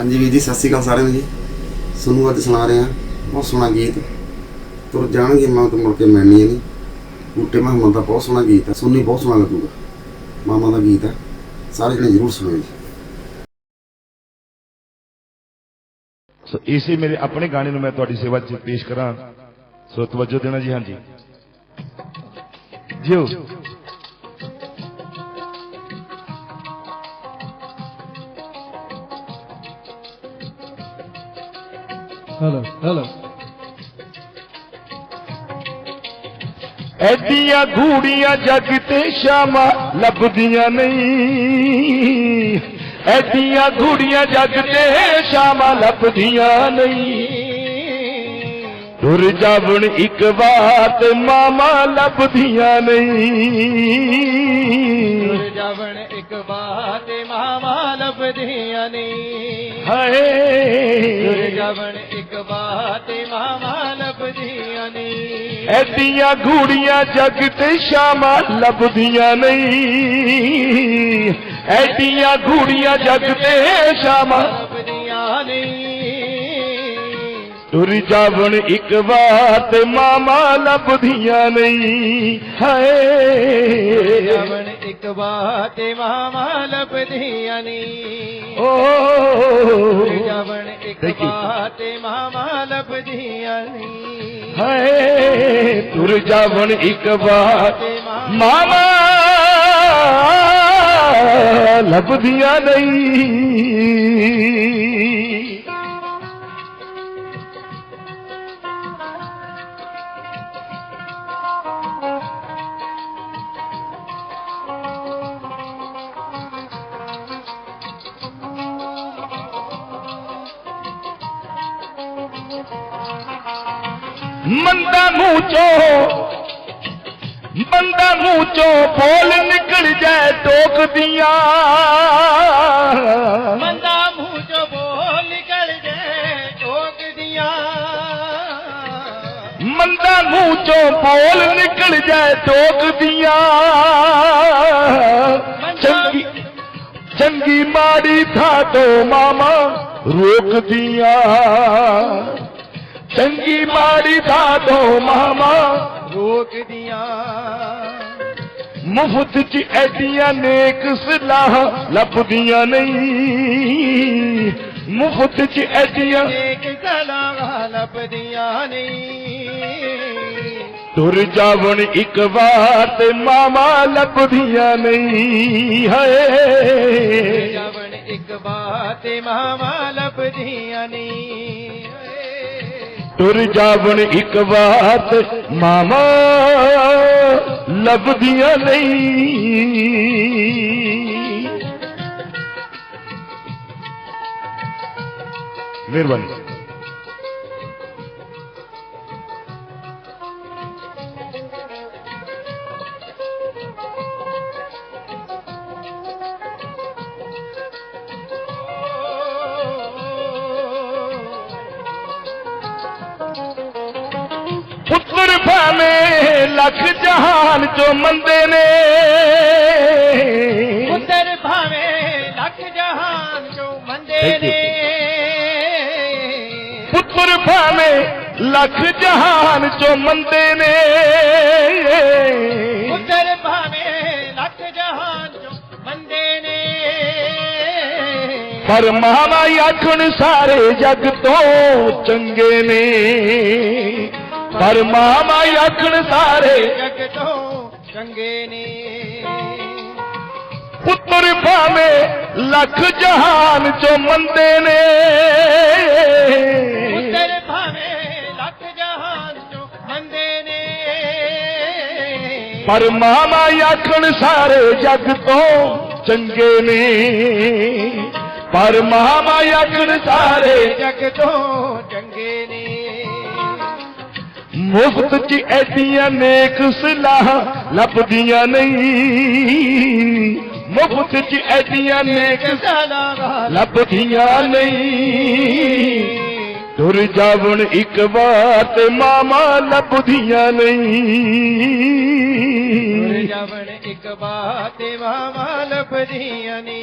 ਹਾਂਜੀ ਵੀਰ ਜੀ, ਸਤਿ ਸ਼੍ਰੀ ਅਕਾਲ ਸਾਰਿਆਂ ਨੂੰ ਜੀ। ਤੁਹਾਨੂੰ ਅੱਜ ਸੁਣਾ ਰਹੇ, ਬਹੁਤ ਸੋਹਣਾ ਗੀਤ। ਤੁਰ ਜਾਣਗੇ ਮਾਂ ਤੋਂ ਮੁੜ ਕੇ ਮਿਲਣੀ ਨਹੀਂ। ਬੂਟੇ ਮਹੰਮਦ ਦਾ ਬਹੁਤ ਸੋਹਣਾ ਗੀਤ ਹੈ, ਸੁਣਨੀ ਬਹੁਤ ਸੋਹਣਾ ਲੱਗੂਗਾ। ਮਾਮਾ ਦਾ ਗੀਤ ਹੈ, ਸਾਰੇ ਜਣੇ ਜ਼ਰੂਰ ਸੁਣਿਓ ਜੀ। ਸੋ ਇਸੇ ਮੇਰੇ ਆਪਣੇ ਗਾਣੇ ਨੂੰ ਮੈਂ ਤੁਹਾਡੀ ਸੇਵਾ 'ਚ ਪੇਸ਼ ਕਰਾਂ। ਸੋ ਤਵੱਜੋ ਦੇਣਾ ਜੀ, ਹਾਂਜੀ। ਜਿਓ। ਹੈਲੋ ਹੈਲੋ ਐਡੀਆਂ ਗੂੜੀਆਂ ਜੱਗ ਤੇ ਸ਼ਾਮਾਂ ਲੱਭਦੀਆਂ ਨਹੀਂ। ਐਡੀਆਂ ਗੂੜੀਆਂ ਜੱਗ ਤੇ ਸ਼ਾਮਾਂ ਲੱਭਦੀਆਂ ਨਹੀਂ। ਦੁਰ ਜਾਵਣ ਇੱਕ ਵਾਰ ਮਾਮਾ ਲੱਭਦੀਆਂ ਨਹੀਂ। ਤੁਰ ਜਾਵਣ ਇੱਕ ਬਾਤ ਮਾਵਾ ਲੱਭਦੀਆਂ ਨੇ ਤੁਰ ਹਾਏ ਜਾਵਣ ਇੱਕ ਬਾਤ ਮਾਵਾ ਲੱਭਦੀਆਂ ਨੇ ਐਡੀਆਂ ਗੂੜੀਆਂ ਜੱਗ ਤੇ ਸ਼ਾਮਾਂ ਲੱਭਦੀਆਂ ਨਹੀਂ। ਐਡੀਆਂ ਗੂੜੀਆਂ ਜੱਗ ਤੇ ਸ਼ਾਮਾਂ ਟੁਰ ਜਾਵਣ ਇੱਕ ਵਾਰ ਤੇ ਮਾਮਾ ਲੱਭਦੀਆਂ ਨਹੀਂ। ਤੁਰ ਹਾਏ ਜਾਵਣ ਇੱਕ ਬਾਤ ਮਾਵਾ ਲੱਭਦੀਆਂ ਨੇ ਓ। ਤੁਰ ਜਾਵਣ ਇੱਕ ਦੇਖੀ। ਬਾਤ ਮਾਵਾ ਲੱਭਦੀਆਂ ਨੇ ਹਾਏ। ਟੁਰ ਜਾਵਣ ਇੱਕ ਵਾਰ ਮਾਮਾ ਲੱਭਦੀਆਂ ਨਹੀਂ। ਮੰਦਾ ਮੂੰਹ ਚੋਂ ਬੰਦਾ ਮੂੰਹ ਚੋਂ ਬੋਲ ਨਿਕਲ ਜਾਏ ਟੋਕਦੀਆਂ ਮੰਦਾ ਮੂੰਹ ਚੋਂ ਬੋਲ ਨਿਕਲ ਜੇ ਟੋਕਦੀਆਂ ਮੰਦਾ ਮੂੰਹ ਚੋਂ ਬੋਲ ਨਿਕਲ ਜਾਏ ਟੋਕਦੀਆਂ ਚੰਗੀ ਚੰਗੀ ਮਾੜੀ ਥਾਂ ਤੋਂ ਮਾਮਾ ਰੋਕਦੀਆਂ ਚੰਗੀ ਮਾੜੀ ਥਾਂ ਤੋਂ ਮਾਮਾ ਰੋਕਦੀਆਂ ਮੁਫਤ ਚ ਐਡੀਆਂ ਨੇਕ ਸਲਾਹ ਲੱਭਦੀਆਂ ਨਹੀਂ। ਮੁਫਤ ਚ ਐਡੀਆਂ ਇੱਕ ਸਲਾਹ ਲੱਭਦੀਆਂ ਨਹੀਂ। ਤੁਰ ਜਾਵਣ ਇੱਕ ਵਾਰ ਤੇ ਮਾਮਾ ਲੱਭਦੀਆਂ ਨਹੀਂ। ਹਾਏ। ਜਾਵਣ ਇੱਕ ਬਾਤ ਮਾਵਾ ਲੱਭਦੀਆਂ ਨਹੀਂ। ਤੁਰ ਜਾਵਣ ਇੱਕ ਵਾਰ ਤੇ ਮਾਮਾ ਲੱਭਦੀਆਂ ਨਹੀਂ। ਮਿਹਰਬਾਨੀ। ਜਹਾਨ ਚੋਂ ਮੰਦੇ ਨੇ। ਪੁੱਤਰ ਭਾਵੇਂ ਲੱਖ ਜਹਾਨ ਚੋਂ ਮੰਦੇ ਨੇ। ਪੁੱਤਰ ਭਾਵੇਂ ਲੱਖ ਜਹਾਨ ਚੋਂ ਮੰਦੇ ਨੇ। ਪੁੱਤਰ ਭਾਵੇਂ ਲੱਖ ਜਹਾਨ ਚੋਂ ਮੰਦੇ ਨੇ। ਪਰ ਮਾਵਾ ਆਖਣ ਸਾਰੇ ਜੱਗ ਤੋਂ ਚੰਗੇ ਨੇ। ਪਰ ਮਾਵਾ ਆਖਣ ਸਾਰੇ ਤੋਂ ਚੰਗੇ ਨੇ। ਪੁੱਤਰ ਭਾਵੇਂ ਲੱਖ ਜਹਾਨ ਚੋਂ ਮੰਦੇ ਨੇ। ਪੁੱਤਰ ਭਾਵੇਂ ਲੱਖ ਜਹਾਨ ਚੋਂ ਮੰਦੇ ਨੇ। ਪਰ ਮਾਵਾ ਆਖਣ ਸਾਰੇ ਜੱਗ ਤੋਂ ਚੰਗੇ ਨੇ। ਪਰ ਮਾਵਾ ਆਖਣ ਸਾਰੇ ਜਗ ਤੋਂ ਚੰਗੇ ਨੇ। مفت ۾ سلا لڳندا نہیں ਤੁਰ ਜਾਵਣ ਇੱਕ ਵਾਰ ਤੇ ਮਾਮਾ ਲੱਭਦੀਆਂ ਨਹੀਂ। ਜਾਵਣ ਇੱਕ ਬਾਤ ਮਾਵਾ ਲੱਭਦੀਆਂ ਨੇ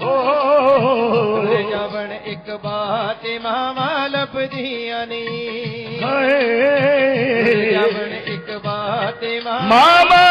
ਤੁਰ ਜਾਵਣ ਇੱਕ ਬਾਤ ਮਾਵਾਂ ਲੱਭਦੀਆਂ ਨੀ ਤੁਰ ਹਾਏ ਜਾਵਣ ਇੱਕ ਬਾਤ ਮਾਂ ਮਾਮਾ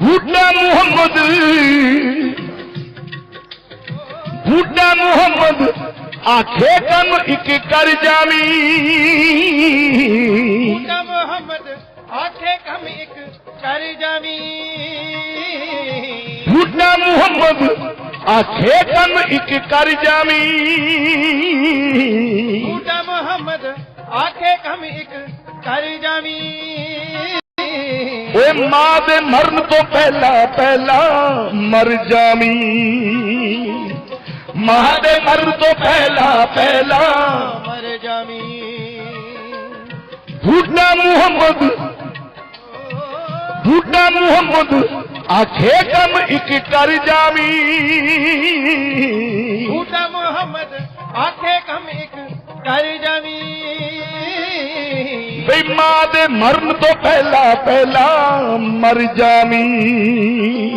ਬੁੱਢਾ ਮੁਹੰਮਦ ਬੁੱਢਾ ਮੁਹੰਮਦ ਆਖੇ ਕੰਮ ਇੱਕ ਕਰ ਜਾਵੀਂ ਕਾ ਮੁਹੰਮਦ ਆਖੇ ਕਮ ਇੱਕ ਕਰ ਜਾਵੀ ਬੁੱਢਾ ਮੁਹੰਮਦ ਆਖੇ ਕੰਮ ਇੱਕ ਕਰ ਜਾਵੀਂ ਬੂਟਾ ਮੁਹੰਮਦ ਆਖੇ ਕਮ ਇੱਕ ਕਰ ਜਾਵੀ ਓਏ ਮਾਂ ਦੇ ਮਰਨ ਤੋਂ ਪਹਿਲਾਂ ਪਹਿਲਾਂ ਮਰ ਜਾਵੀਂ ਮਾਂ ਦੇ ਮਰਨ ਤੋਂ ਪਹਿਲਾਂ ਪਹਿਲਾਂ ਮਰ ਜਾਵੀ ਬੁੱਢਾ ਮੁਹੰਮਦ ਬੁੱਢਾ ਮੁਹੰਮਦ ਆਖੇ ਕੰਮ ਇੱਕ ਕਰ ਜਾਵੀਂ ਬੂਟਾ ਮੁਹੰਮਦ ਆਖੇ ਕਮ ਇੱਕ ਕਰ ਜਾਵੀ। ਬਈ ਮਾਂ ਦੇ ਮਰਨ ਤੋਂ ਪਹਿਲਾਂ ਪਹਿਲਾਂ ਮਰ ਜਾਵੀਂ।